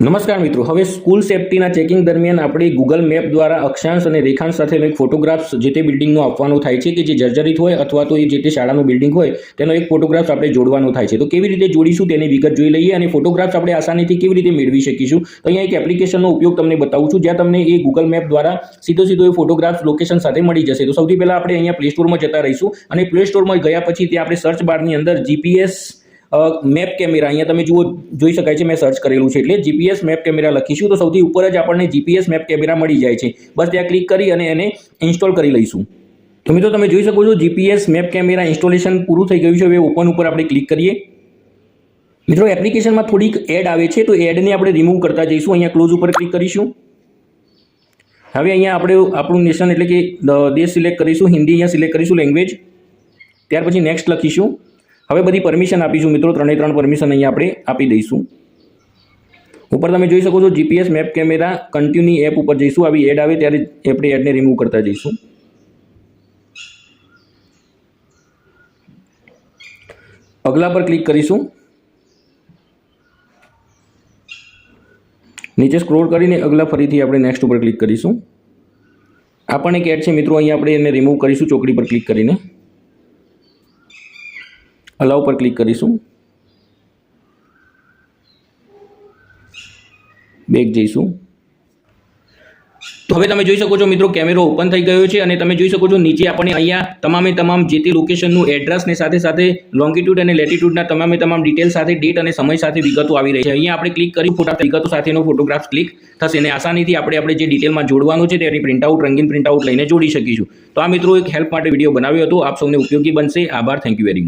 નમસ્કાર મિત્રો, હવે સ્કૂલ સેફટીના ચેકિંગ દરમિયાન આપણે ગૂગલ મેપ દ્વારા અક્ષાંશ અને રેખાંશ સાથેનો એક ફોટોગ્રાફ્સ જે તે બિલ્ડિંગનો આપવાનો થાય છે કે જે જર્જરિત હોય અથવા તો એ જે તે શાળાનું બિલ્ડિંગ હોય, તેનો એક ફોટોગ્રાફ્સ આપણે જોડવાનો થાય છે. તો કેવી રીતે જોડીશું તેની વિગત જોઈ લઈએ અને ફોટોગ્રાફ્સ આપણે આસાનીથી કેવી રીતે મેળવી શકીશું? તો અહીંયા એક એપ્લિકેશનનો ઉપયોગ તમને બતાવું છું, જ્યાં તમને એ ગૂગલ મેપ દ્વારા સીધો સીધો એ ફોટોગ્રાફ્સ લોકેશન સાથે મળી જશે. તો સૌથી પહેલાં આપણે અહીંયા પ્લે સ્ટોરમાં જતા રહીશું અને પ્લે સ્ટોરમાં ગયા પછી ત્યાં આપણે સર્ચ બારની અંદર જીપીએસ મેપ કેમેરા અહીંયા તમે જુઓ, જોઈ શકાય છે, મેં સર્ચ કરેલું છે. એટલે જીપીએસ મેપ કેમેરા લખીશું તો સૌથી ઉપર જ આપણને જીપીએસ મેપ કેમેરા મળી જાય છે. બસ ત્યાં ક્લિક કરી અને એને ઇન્સ્ટોલ કરી લઈશું. તો મિત્રો, તમે જોઈ શકો છો જીપીએસ મેપ કેમેરા ઇન્સ્ટોલેશન પૂરું થઈ ગયું છે. હવે ઓપન ઉપર આપણે ક્લિક કરીએ. મિત્રો એપ્લિકેશનમાં થોડીક એડ આવે છે, તો એડને આપણે રિમૂવ કરતા જઈશું. અહીંયા ક્લોઝ ઉપર ક્લિક કરીશું. હવે અહીંયા આપણે આપણું નેશન એટલે કે દેશ સિલેક્ટ કરીશું. હિન્દી અહીંયા સિલેક્ટ કરીશું લેંગ્વેજ ત્યાર પછી નેક્સ્ટ લખીશું. હવે બધી પરમિશન આપીશું મિત્રો ત્રણે ત્રણ પરમિશન અહીંયા આપણે આપી દઈશું. ઉપર તમે જોઈ શકો છો GPS map camera continue app ઉપર જઈશું. આવી એડ આવે ત્યારે આપણે એડને રિમૂવ કરતા જઈશું. અગલા પર ક્લિક કરીશું. નીચે સ્ક્રોલ કરીને અગલા ફરીથી આપણે નેક્સ્ટ ઉપર ક્લિક કરીશું. આ પણ એક એડ છે મિત્રો, અહીંયા આપણે એને રિમૂવ કરીશું ચોકડી પર ક્લિક કરીને. અલાવ પર ક્લિક કરીશું. બેક જઈશું. તો હવે તમે જોઈ શકો છો મિત્રો, કેમેરો ઓપન થઈ ગયો છે અને તમે જોઈ શકો છો નીચે આપણને અહીંયા તમામે તમામ જે તે લોકેશનનું એડ્રેસ ને સાથે સાથે લોંગિટ્યુડ અને લેટિટ્યુડના તમામે તમામ ડિટેલ સાથે ડેટ અને સમય સાથે વિગતો આવી રહી છે. અહીંયા આપણે ક્લિક કરી, ફોટા વિગતો સાથેનો ફોટોગ્રાફ ક્લિક થશે અને આસાનીથી આપણે આપણે જે ડિટેલમાં જોડવાનું છે તેની પ્રિન્ટઆઉટ રંગીન પ્રિન્ટઆઉટ લઈને જોડી શકીશું. તો આ મિત્રો એક હેલ્પ માટે વીડિયો બનાવ્યો હતો. આપ સૌને ઉપયોગી બનશે. આભાર. Thank you very much